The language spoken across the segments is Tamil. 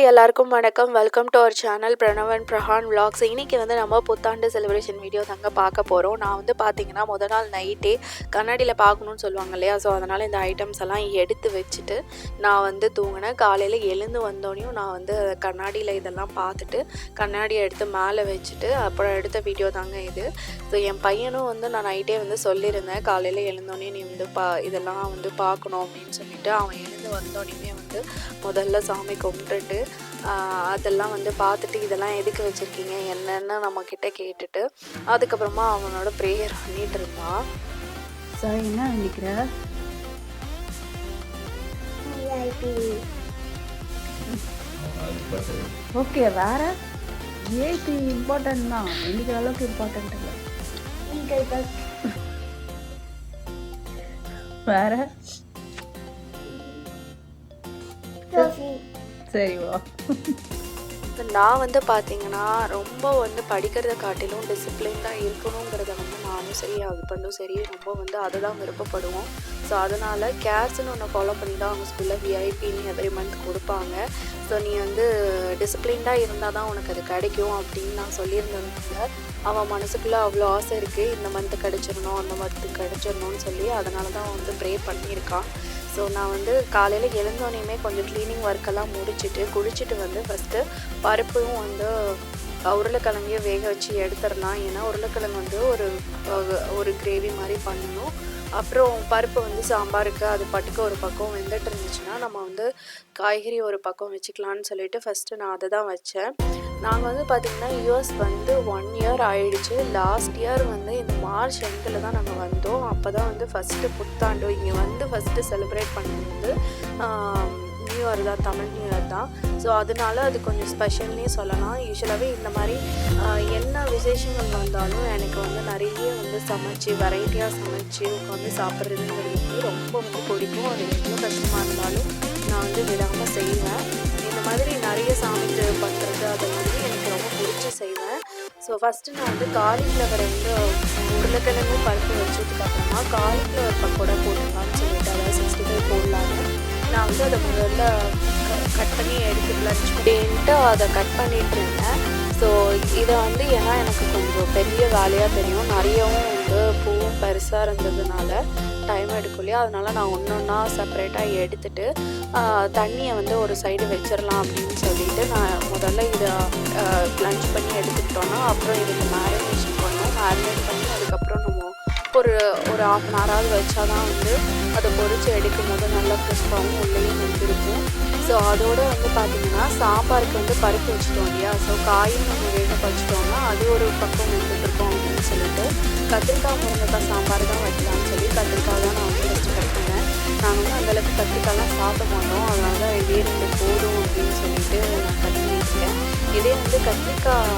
ஹாய் எல்லாருக்கும் வணக்கம். Welcome to our channel Pranavan Prahan vlogs இன்றைக்கி வந்து நம்ம புத்தாண்டு செலிப்ரேஷன் வீடியோ தாங்க பார்க்க போகிறோம் நான் வந்து பார்த்தீங்கன்னா முத நாள் நைட்டே கண்ணாடியில் பார்க்கணுன்னு சொல்லுவாங்க இல்லையா? ஸோ அதனால் இந்த ஐட்டம்ஸ் எல்லாம் எடுத்து வச்சுட்டு நான் வந்து தூங்கினேன். காலையில் எழுந்து வந்தோடனையும் நான் வந்து கண்ணாடியில் இதெல்லாம் பார்த்துட்டு கண்ணாடியை எடுத்து மேலே வச்சுட்டு அப்புறம் எடுத்த வீடியோ தாங்க இது. ஸோ என் பையனும் வந்து நான் நைட்டே வந்து சொல்லியிருந்தேன். காலையில் எழுந்தோடனே நீ வந்து பா இதெல்லாம் வந்து பார்க்கணும் அப்படின்னு சொல்லிட்டு அவன் எழுந்து வந்தோடனே வந்து முதல்ல சாமி கும்பிட்டுட்டு அதெல்லாம் வந்து பார்த்துட்டு இதெல்லாம் எதுக்கு வச்சுருக்கீங்க? என்னன்னு நம்மக்கிட்ட கேட்டுட்டு அதுக்கப்புறமா அவனோட ப்ரேயர் பண்ணிட்டு இருந்தான். சாரி என்ன நினைக்கிற? ஓகே வேற? ஏபி இம்பார்ட்டன்ட் தான். நினைக்கிற அளவுக்கு இம்பார்ட்டன்ட் இல்லை. வேற? சரி வா. நான் வந்து பார்த்தீங்கன்னா ரொம்ப வந்து படிக்கிறத காட்டிலும் டிசிப்ளின்டாக இருக்கணுங்கிறத வந்து நானும் சரி ஹஸ்பண்டும் சரி ரொம்ப வந்து அதை தான் விருப்பப்படுவோம். ஸோ அதனால் கேர்ஸ்னு ஒன்று ஃபாலோ பண்ணி தான் அவங்க ஸ்கூலில் விஐபின்னு எவ்ரி மந்த் கொடுப்பாங்க. ஸோ நீ வந்து டிசிப்ளின்டாக இருந்தால் தான் உனக்கு அது கிடைக்கும் அப்படின்னு நான் சொல்லியிருந்ததுனால அவன் மனசுக்குள்ளே அவ்வளோ ஆசை இருக்குது இந்த மந்த்து கிடச்சிடணும் அந்த மந்த்து கிடச்சிடணும்னு சொல்லி அதனால தான் அவன் வந்து ப்ரே பண்ணியிருக்கான். ஸோ நான் வந்து காலையில் எழுந்தோடனேயுமே கொஞ்சம் க்ளீனிங் ஒர்க்கெல்லாம் முடிச்சுட்டு குளிச்சுட்டு வந்து ஃபஸ்ட்டு பருப்பும் வந்து உருளைக்கிழங்கையும் வேக வச்சு எடுத்துடலாம். ஏன்னா உருளைக்கிழங்கு வந்து ஒரு ஒரு கிரேவி மாதிரி பண்ணணும். அப்புறம் பருப்பு வந்து சாம்பாருக்கு அது பட்டுக்க ஒரு பக்கம் வெந்துட்டு இருந்துச்சுன்னா நம்ம வந்து காய்கறி ஒரு பக்கம் வச்சுக்கலான்னு சொல்லிட்டு ஃபஸ்ட்டு நான் அதை தான் வச்சேன். நாங்கள் வந்து பார்த்திங்கன்னா யூஎஸ் வந்து ஒன் இயர் ஆயிடுச்சு. லாஸ்ட் இயர் வந்து இந்த மார்ச் எண்டில் தான் நாங்கள் வந்தோம். அப்போ தான் வந்து ஃபஸ்ட்டு புத்தாண்டு இங்கே வந்து ஃபஸ்ட்டு செலிப்ரேட் பண்ணது வந்து நியூ இயர் தான் தமிழ் நியூ இயர் தான் ஸோ அதனால அது கொஞ்சம் ஸ்பெஷல்னே சொல்லலாம். யூஸ்வலாகவே இந்த மாதிரி என்ன விசேஷங்கள் வந்தாலும் எனக்கு வந்து நிறைய வந்து சமைச்சு வெரைட்டியாக சமைச்சு உட்காந்து சாப்பிட்றதுங்கிறது ரொம்ப ரொம்ப பிடிக்கும். அது எவ்வளோ கஷ்டமாக இருந்தாலும் நான் வந்து விடாமல் செய்வேன். இந்த மாதிரி நிறைய சாமிக்கு பண்ணுறது அது வந்து எனக்கு ரொம்ப பிடிச்சி செய்வேன். ஸோ ஃபஸ்ட்டு நான் வந்து காலிஃப்ளவரை வந்து உருளைக்கிழங்கும் பருப்பு வச்சதுக்கப்புறமா காலிஃப்ளவர் அதை முதல்ல கட் பண்ணி எடுத்து லஞ்ச் அப்படின்ட்டு அதை கட் பண்ணிட்டு இருந்தேன். ஸோ இதை வந்து ஏன்னா எனக்கு கொஞ்சம் பெரிய வேலையாக தெரியும். நிறையவும் வந்து பூவும் பெருசாக இருந்ததுனால டைம் எடுக்கும் இல்லையா அதனால நான் ஒன்று ஒன்றா செப்பரேட்டாக எடுத்துட்டு தண்ணியை வந்து ஒரு சைடு வச்சிடலாம் அப்படின்னு சொல்லிட்டு நான் முதல்ல இதை லஞ்ச் பண்ணி எடுத்துக்கிட்டோன்னா அப்புறம் இதுக்கு மேரினேஷன் பண்ணோம் மேரினேட் பண்ணி அதுக்கப்புறம் நம்ம ஒரு ஒரு ஆஃப் அன் ஹவராவது வச்சா தான் வந்து அதை பொறிச்சு எடுக்கும் போது நல்லா கிறிஸ்பாகவும் உள்ளேயும் வந்துருக்கும். ஸோ அதோடு வந்து பார்த்திங்கன்னா சாம்பாருக்கு வந்து பருப்பு வச்சுட்டோம் இல்லையா? ஸோ காயும் நம்ம வேக பறிச்சிட்டோம்னா அது ஒரு பக்கம் வந்துட்டுருக்கோம் அப்படின்னு சொல்லிட்டு கத்திரிக்காய் முருங்கைக்காய் சாம்பார் தான் வைக்கலாம்னு சொல்லி கத்திரிக்காய் தான் நான் வந்து வச்சு கட்டுனேன் நாங்கள் வந்து அந்தளவுக்கு கத்திரிக்காய்லாம் சாப்பிட மாட்டோம். அதனால் இதே ரெண்டு போதும் அப்படின்னு சொல்லிட்டு நான் கட்டி இதே வந்து கத்திரிக்காய்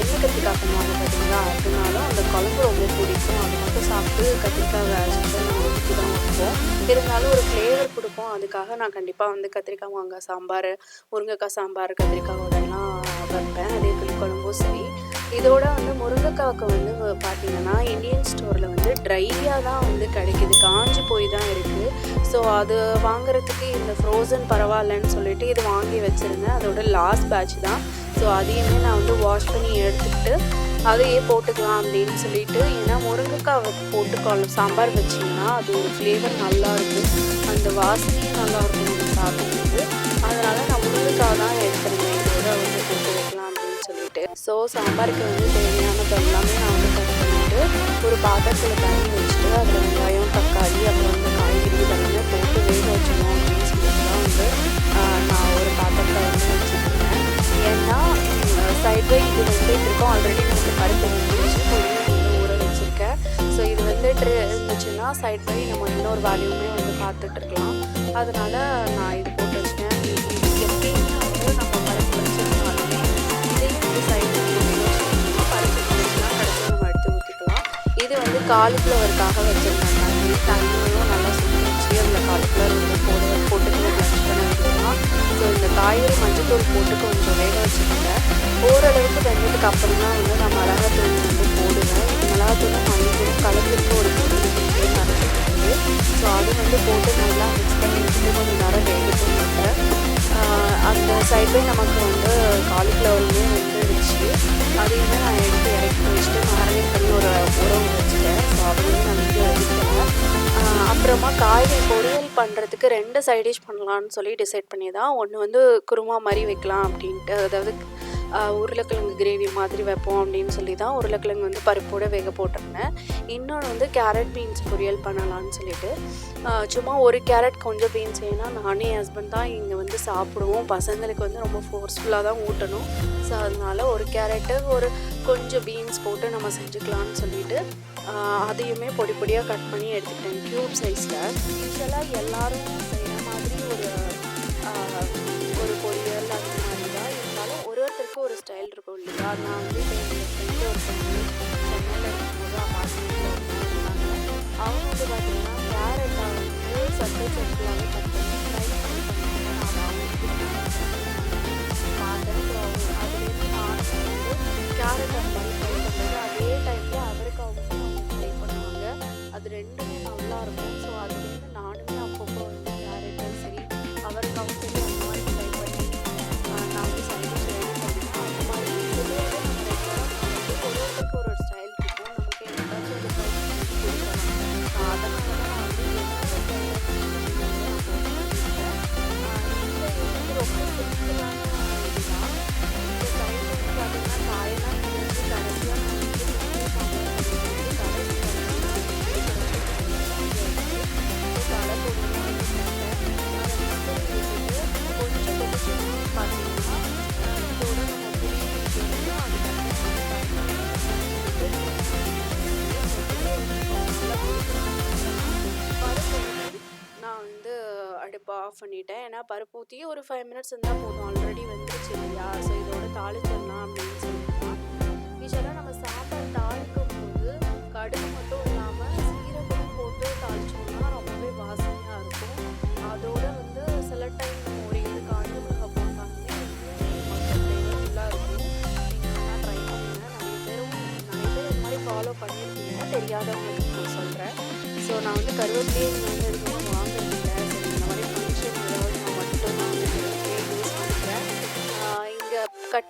எண்ணெய் கத்திரிக்காய் பண்ணுவாங்க பார்த்தீங்களா அதனால அந்த குழம்பு ரொம்ப பிடிக்கும். அது மட்டும் சாப்பிட்டு கத்திரிக்காய் வேலை இருக்கும் இருந்தாலும் ஒரு ஃப்ளேவர் கொடுப்போம். அதுக்காக நான் கண்டிப்பாக வந்து கத்திரிக்காய் மாங்காய் சாம்பார் முருங்கைக்காய் சாம்பார் கத்திரிக்காய் கத்திரிக்காயோடலாம் வைப்பேன். அதே புளிக்குழம்பும் சரி. இதோட வந்து முருங்கைக்காவுக்கு வந்து பார்த்தீங்கன்னா இந்தியன் ஸ்டோரில் வந்து ட்ரையாக தான் வந்து கிடைக்கிது. காஞ்சி போய் தான் இருக்குது ஸோ அது வாங்குறதுக்கு இந்த ஃப்ரோசன் பரவாயில்லன்னு சொல்லிட்டு இது வாங்கி வச்சுருந்தேன். அதோட லாஸ்ட் பேட்ச் தான். ஸோ அதையுமே நான் வந்து வாஷ் பண்ணி எடுத்துக்கிட்டு அதையே போட்டுக்கலாம் அப்படின்னு சொல்லிட்டு ஏன்னா முருங்கைக்காய் வ- போட்டு சாம்பார் வச்சிங்கன்னா அது ஒரு ஃப்ளேவர் நல்லாயிருக்கும் அந்த வாசனையும் நல்லா இருக்கும் நம்ம சாப்பிடும்போது. அதனால் நான் முருங்கைக்காய் தான் எடுத்துருந்தேன் இதோட வந்து போட்டு வைக்கலாம் அப்படின்னு சொல்லிட்டு. ஸோ சாம்பாருக்கு வந்து தேவையானது எல்லாமே நான் வந்து கட் பண்ணிட்டு ஒரு பாத்திரத்தில் தண்ணி வச்சுட்டு அதில் வெங்காயம் தக்காளி அப்புறம் வந்து காய்கறி இதெல்லாமே போட்டு வேக வச்சிடணும் அப்படின்னு சொல்லிட்டு தான் வந்து நான் ஒரு பாத்திரத்தில் வந்து வச்சுருக்கேன். ஏன்னா சைட் பை இது வந்துட்டு ஆல்ரெடி நமக்கு பருப்பு வந்துருச்சு ஊற வச்சுருக்கேன். ஸோ இது வந்துட்டு இருந்துச்சுன்னா சைட் பை நம்ம இன்னொரு வேல்யூமே வந்து பார்த்துட்டு இருக்கலாம். அதனால நான் இது போட்டு வச்சுட்டேன். எப்பயுமே வந்து நம்ம பருப்பு வச்சிருந்தாலுமே இதையும் வந்து சைட் பை நம்ம எடுத்து ஊற்றிக்கலாம் இது வந்து காலிஃப்ளவருக்காக வச்சுருந்தேன் தண்ணியும் நல்லா சுற்றி அந்த அதில் காலிஃப்ளவர் வந்து போட்டு போட்டுக்கிட்டு பண்ண ஸோ இந்த காய்கறி மஞ்சத்தூள் போட்டு கொஞ்சம் வேக வச்சுக்கோங்க. ஓரளவுக்கு வெந்ததுக்கு அப்புறமா வந்து நான் மிளகாத்தூள் வந்து போடுவேன். மிளகாத்தூளும் மஞ்சளும் கலந்துட்டு ஒரு பொருள் ஸோ அது வந்து போட்டு நல்லா மிக்ஸ் பண்ணி கொஞ்சம் நேரம் வேகட்டும் நம்புகிறேன் அந்த சைட்வே நமக்கு வந்து காலிஃப்ளவருமே வந்து இருந்துச்சு அதையுமே நான் எடுத்து இறக்கி வச்சுட்டு மேரினேட் பண்ணி ஒரு உரம் வச்சுட்டேன். ஸோ அதையும் நமக்கு வீடியோ அப்புறமா காய்கறி பொரியல் பண்ணுறதுக்கு ரெண்டு சைட் டிஷ் பண்ணலான்னு சொல்லி டிசைட் பண்ணி தான் ஒன்று வந்து குருமா மாதிரி வைக்கலாம் அப்படின்ட்டு அதாவது உருளைக்கிழங்கு கிரேவி மாதிரி வைப்போம் அப்படின்னு சொல்லி தான் உருளைக்கிழங்கு வந்து பருப்போடு வேக போட்டிருந்தேன். இன்னொன்று வந்து கேரட் பீன்ஸ் பொரியல் பண்ணலான்னு சொல்லிட்டு. சும்மா ஒரு கேரட் கொஞ்சம் பீன்ஸ் ஏன்னா நானே என் ஹஸ்பண்ட் தான் இங்கே வந்து சாப்பிடுவோம். பசங்களுக்கு வந்து ரொம்ப ஃபோர்ஸ்ஃபுல்லாக தான் ஊட்டணும். ஸோ அதனால ஒரு கேரட்டு ஒரு கொஞ்சம் பீன்ஸ் போட்டு நம்ம செஞ்சுக்கலாம்னு சொல்லிட்டு அதையுமே பொடி பொடியாக கட் பண்ணி எடுத்துக்கிட்டேன் க்யூப் சைஸில் யூஸ்வலாக எல்லோரும் ஸ்டைல் இருக்கும் இல்லையா? நான் வந்து ஃப்ரெண்டு ஒரு சென்னையில் இருக்கும்போது அப்பார்ட்மெண்ட்டில் அவங்க வந்து பார்த்தீங்கன்னா கேரட்டை வந்து சட்டை சட்டிலாகவே கட் இப்போ ஆஃப் பண்ணிட்டேன். ஏன்னா பருப்பு ஊற்றி ஒரு ஃபைவ் மினிட்ஸ் இருந்தால் போதும். ஆல்ரெடி வந்துருச்சு இல்லையா? ஸோ இதோட தாளிச்சிடலாம் அப்படின்னு சொல்லிட்டு யூஸ்வலாக நம்ம சாம்பார் தாளிக்கும் போது கடுகு மட்டும் இல்லாமல் சீரகம் போட்டு தாளிச்சோம்னா ரொம்பவே வாசனையாக இருக்கும். அதோட வந்து சில டைம் நம்ம ஒரு இது காஞ்ச மிளகாய் போட்டாலுமே இருக்கும். நீங்கள் ட்ரை பண்ணுங்க. நிறைய பேரும் நிறைய பேர் இந்த மாதிரி ஃபாலோ பண்ணியிருக்கீங்க. தெரியாதவங்களுக்கு சொல்கிறேன் ஸோ நான் வந்து கருவேப்பிலையே இங்கே வந்து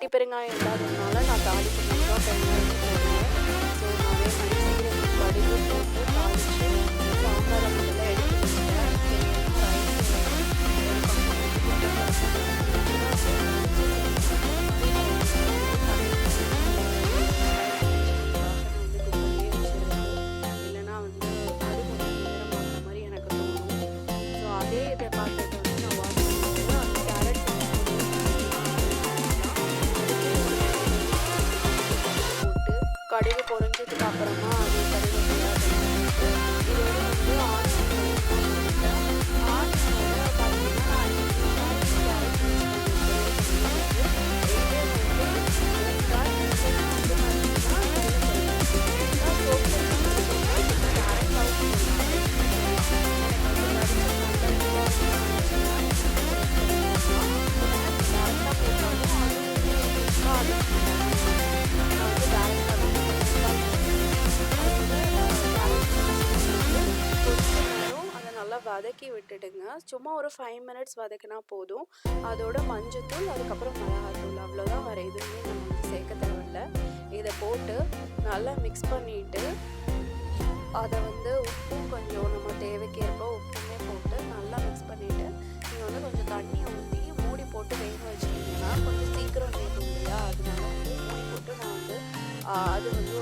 பெருங்காயம் இல்லாததுனால நான் தாளிப்பு மட்டும் அப்புறமா விட்டுடுங்க சும்மா ஒரு ஃபைவ் மினிட்ஸ் வதக்கினா போதும். அதோட மஞ்சத்தூள் அதுக்கப்புறம் மிளகாத்தூள் அவ்வளோதான் வேறு எதுவுமே நம்ம வந்து சேர்க்க தேவையில்ல. இதை போட்டு நல்லா மிக்ஸ் பண்ணிவிட்டு அதை வந்து உப்பும் கொஞ்சம் நம்ம தேவைக்கேற்ப உப்புமே போட்டு நல்லா மிக்ஸ் பண்ணிவிட்டு நீங்கள் வந்து கொஞ்சம் தண்ணியை ஊற்றி மூடி போட்டு வேக வச்சிட்டிங்கன்னா கொஞ்சம் சீக்கிரம் வேகும் இல்லையா? அதனால வந்து மூடி போட்டு நான் வந்து அது வந்து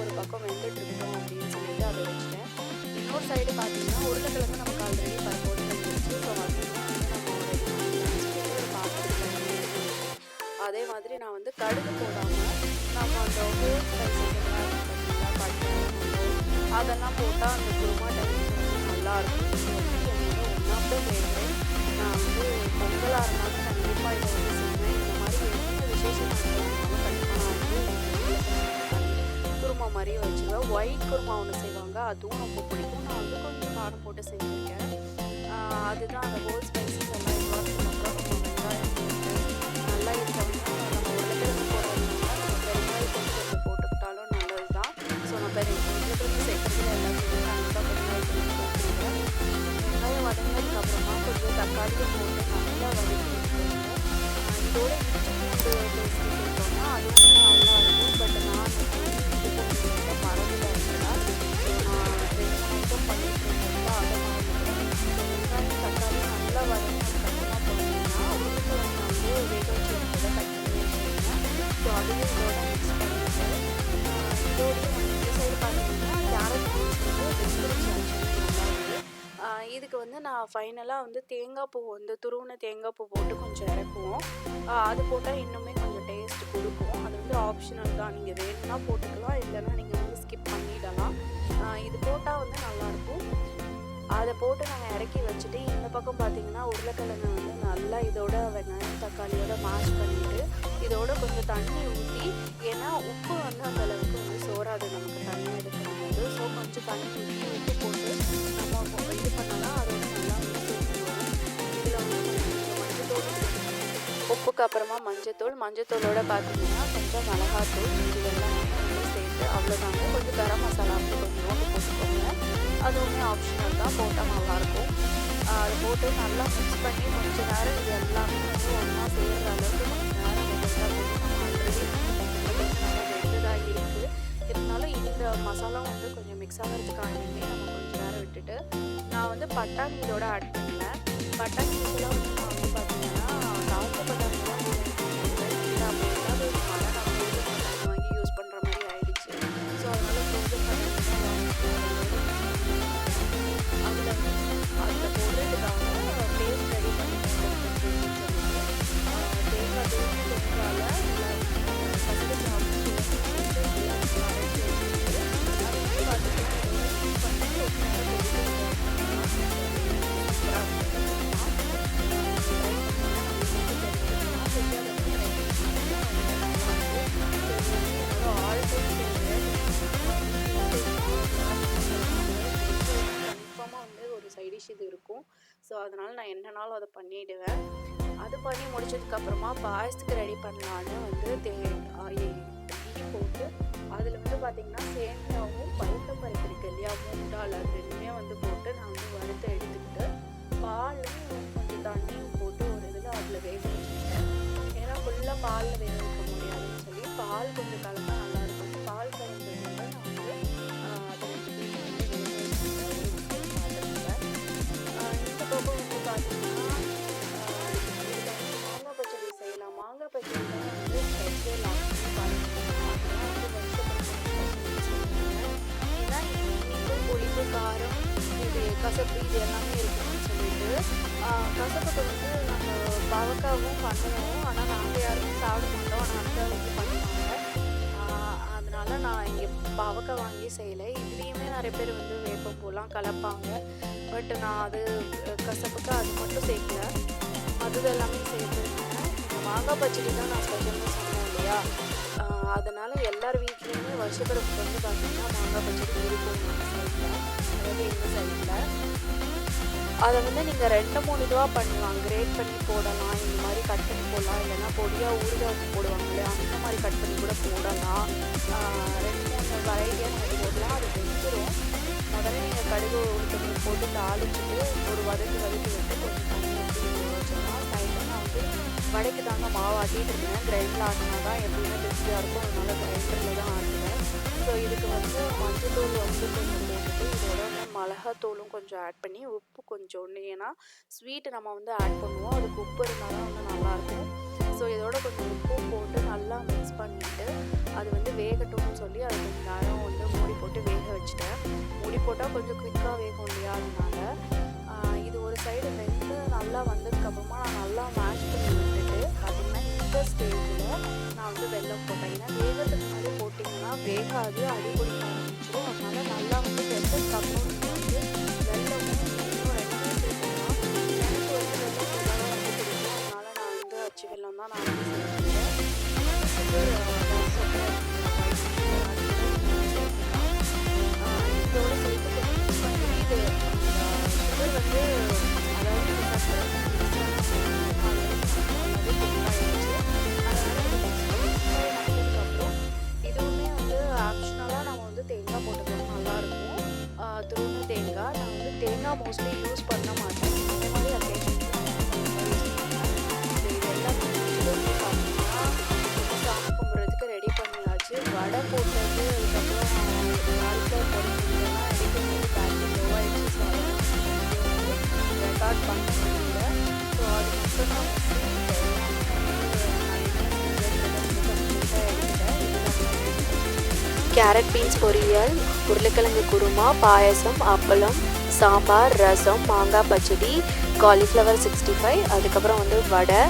ஒயிட் குருமா ஒன்று செய்வாங்க. அதுவும் ரொம்ப பிடிக்கும். நான் வந்து கொஞ்சம் காரம் போட்டு செஞ்சுருக்கேன் அதுதான் அந்த ஹோல் ஸ்பைசஸ் எல்லாம் வெங்காயம் நல்லா நம்ம போடுறதுனால நம்ம பெருங்காயம் கொஞ்சம் போட்டுக்கிட்டாலும் நல்லது தான் ஸோ நம்ம பெரிய உருளைக்கிழங்கு சேர்க்கறதுல கண்டிப்பாக வெங்காயம் வதங்கினதுக்கு அப்புறமா கொஞ்சம் தக்காளியும் போட்டு நான் வந்து தேங்காய் பூ வந்து துருவின தேங்காய் பூ போட்டு கொஞ்சம் இறக்குவோம். அது போட்டால் இன்னுமே கொஞ்சம் டேஸ்ட் கொடுக்கும். அது வந்து ஆப்ஷனல் தான். நீங்கள் வேணும்னா போட்டுக்கலாம் இல்லைன்னா நீங்கள் வந்து ஸ்கிப் பண்ணிடலாம். இது போட்டால் வந்து நல்லாயிருக்கும். அதை போட்டு நாங்கள் இறக்கி வச்சுட்டு இந்த பக்கம் பார்த்தீங்கன்னா உருளைக்கிழங்கு வந்து நல்லா இதோட வெங்காயம் தக்காளியோட மேஷ் பண்ணிட்டு இதோட கொஞ்சம் தண்ணி ஊற்றி ஏன்னா உப்பு வந்து அந்த அளவுக்கு வந்து சோறாது. நமக்கு தண்ணி எடுக்கும்போது ஸோ கொஞ்சம் தண்ணி ஊற்றி உப்பு போட்டு நம்ம இது உப்புக்கு அப்புறமா மஞ்சத்தூள் மஞ்சத்தூளோட பார்த்தீங்கன்னா கொஞ்சம் மிளகாத்தூள் இஞ்சி வெள்ளம் சேர்த்து அவ்வளோதாங்க கொஞ்சம் கரம் மசாலா கொஞ்சம் போட்டுக்கோங்க. அதுவுமே ஆப்ஷனல் தான் போட்டால் நல்லாயிருக்கும். அதை போட்டு நல்லா மிக்ஸ் பண்ணி கொஞ்ச நேரம் இது எல்லாமே வந்து ஒன்றா சேர்கிற அளவுக்கு நேரம் வெந்ததாக இருக்குது இருந்தாலும் இந்த மசாலா வந்து கொஞ்சம் மிக்ஸ் ஆகிறதுக்காகவே நம்ம கொஞ்ச நேரம் விட்டுட்டு நான் வந்து பட்டாணி இதோட ஆட் பண்ணேன். பட்டாணி இதெல்லாம் வந்து நான் வந்து பார்த்தீங்கன்னா அதனால் நான் என்னனாலும் அதை பண்ணிவிடுவேன் அது பண்ணி முடிச்சதுக்கப்புறமா பாயசத்துக்கு ரெடி பண்ணலான்னு வந்து தே டீ போட்டு அதில் வந்து பார்த்திங்கன்னா சேமியாவும் பழுத்த பருப்பு இருக்கு இல்லையா? மூணு அது ரெண்டுமே வந்து போட்டு நான் வந்து வறுத்து எடுத்துக்கிட்டு பாலும் கொஞ்சம் தண்ணியும் போட்டு ஒரு இதில் அதில் வேக வச்சுருக்கேன் ஏன்னா ஃபுல்லாக பாலில் வேக வைக்க முடியாதுன்னு சொல்லி பால் கொஞ்சம் கலந்து கசப்பு இது எல்லாமே இருக்கணும்னு சொல்லிட்டு கசப்புக்கு வந்து நாங்கள் பாவக்காவும் பண்ணுவோம் ஆனால் நாங்கள் யாருமே சாப்பிட மாட்டோம். ஆனால் அக்கா வந்து பண்ணுவாங்க. அதனால நான் இங்கே பாவக்காய் வாங்கி செய்யலை. இதுலேயுமே நிறைய பேர் வந்து வேப்பம்பூலாம் கலப்பாங்க. பட் நான் அது கசப்புக்கு அது மட்டும் சேர்க்கல. அது எல்லாமே சேர்த்துருக்கேன். மாங்காய் பச்சடி தான் நான் ஸ்பெஷல்னு சொன்னேன் இல்லையா? அதனால் எல்லார் வீட்லேயுமே வருஷப்பிறப்புக்கு வந்து பார்த்தீங்கன்னா மாங்காய் பச்சடி இருக்கும் நம்ம சைடில் அதை வந்து நீங்கள் ரெண்டு மூணு இதுவாக பண்ணலாம். கிரேட் பண்ணி போடலாம். இந்த மாதிரி கட் பண்ணி போடலாம். இல்லைன்னா பொடியாக ஊறுகாய் போடுவாங்க இல்லையா? அந்த மாதிரி கட் பண்ணி கூட போடலாம். ரெண்டு மூணு வெரைட்டியாக நீங்கள் போடலாம். அது வெந்துடும் முதல்ல நீங்கள் கடுகு உளுத்தம்பருப்பு போட்டு தாளிச்சிட்டு ஒரு வதக்கு வதக்கி விட்டு கொஞ்சம் தண்ணி ஊற்றி வச்சோம்னா நான் வந்து வடைக்கு தாங்க மாவு ஆட்டிகிட்டு இருந்தேன் கிரைண்டில் ஆட்டினா தான் எப்படின்னா திருப்தியாக இருக்கும். அதனால கிரைண்டரில் தான் ஆட்டுவேன். ஸோ இதுக்கு வந்து மஞ்சத்தூள் வந்து கொஞ்சம் போட்டுட்டு இதோட மிளகாத்தூளும் கொஞ்சம் ஆட் பண்ணி உப்பு கொஞ்சம் ஏன்னா ஸ்வீட்டு நம்ம வந்து ஆட் பண்ணுவோம். அதுக்கு உப்பு இருந்தால் தான் வந்து நல்லாயிருக்கும். ஸோ இதோட கொஞ்சம் உப்பு போட்டு நல்லா மிக்ஸ் பண்ணிவிட்டு அது வந்து வேகட்டும்னு சொல்லி அது கொஞ்சம் நேரம் வந்து மூடி போட்டு வேக வச்சுட்டேன். மூடி போட்டால் கொஞ்சம் குயிக்காக வேகும் இல்லையா அதனால. இது ஒரு சைடு வெந்து நல்லா வந்ததுக்கப்புறமா நான் நல்லா மேஷ் பண்ணி விட்டுட்டு பார்த்தீங்கன்னா இந்த ஸ்டேஜில் நான் வந்து வெள்ளம் போட்டேன். ஏன்னா வேகத்துக்கு முன்னாடி போட்டிங்கன்னா வேகாது அடி ஆரம்பிச்சிடும். அதனால நல்லா வந்து வெந்ததுக்கப்புறம் வந்து ஸ்டார்ட் பண்ண முடியல ஸோ அது மட்டும் கேரட் பீன்ஸ் பொரியல் உருளைக்கிழங்கு குருமா பாயசம் அப்பளம் சாம்பார் ரசம் மாங்காய் பச்சடி காலிஃப்ளவர் சிக்ஸ்டி ஃபைவ் அதுக்கப்புறம் வந்து வடை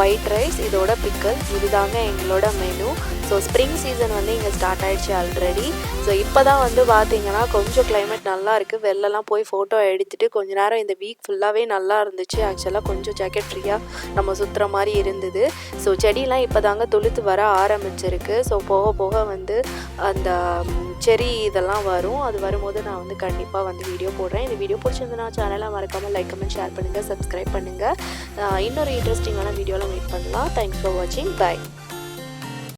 ஒயிட் ரைஸ் இதோட பிக்கல்ஸ் இதுதாங்க எங்களோட மெனு ஸோ ஸ்ப்ரிங் சீசன் வந்து இங்கே ஸ்டார்ட் ஆயிடுச்சு ஆல்ரெடி ஸோ இப்போ தான் வந்து பார்த்தீங்கன்னா கொஞ்சம் கிளைமேட் நல்லா இருக்குது வெளிலலாம் போய் ஃபோட்டோ எடுத்துட்டு கொஞ்ச நேரம் இந்த வீக் ஃபுல்லாகவே நல்லா இருந்துச்சு. ஆக்சுவலாக கொஞ்சம் ஜாக்கெட் ஃப்ரீயாக நம்ம சுற்றுற மாதிரி இருந்தது. ஸோ செடியெலாம் இப்போ தாங்க துளுத்து வர ஆரம்பிச்சிருக்கு. ஸோ போக போக வந்து அந்த செரி இதெல்லாம் வரும். அது வரும்போது நான் வந்து கண்டிப்பாக வந்து வீடியோ போடுறேன். இந்த வீடியோ பிடிச்சிருந்தனா சேனலை மறக்காமல் லைக் கமெண்ட் ஷேர் பண்ணுங்கள் சப்ஸ்கிரைப் பண்ணுங்கள் இன்னொரு இன்ட்ரெஸ்டிங்கான வீடியோவில் மீட் பண்ணலாம். தேங்க்ஸ் ஃபார் வாட்சிங் பை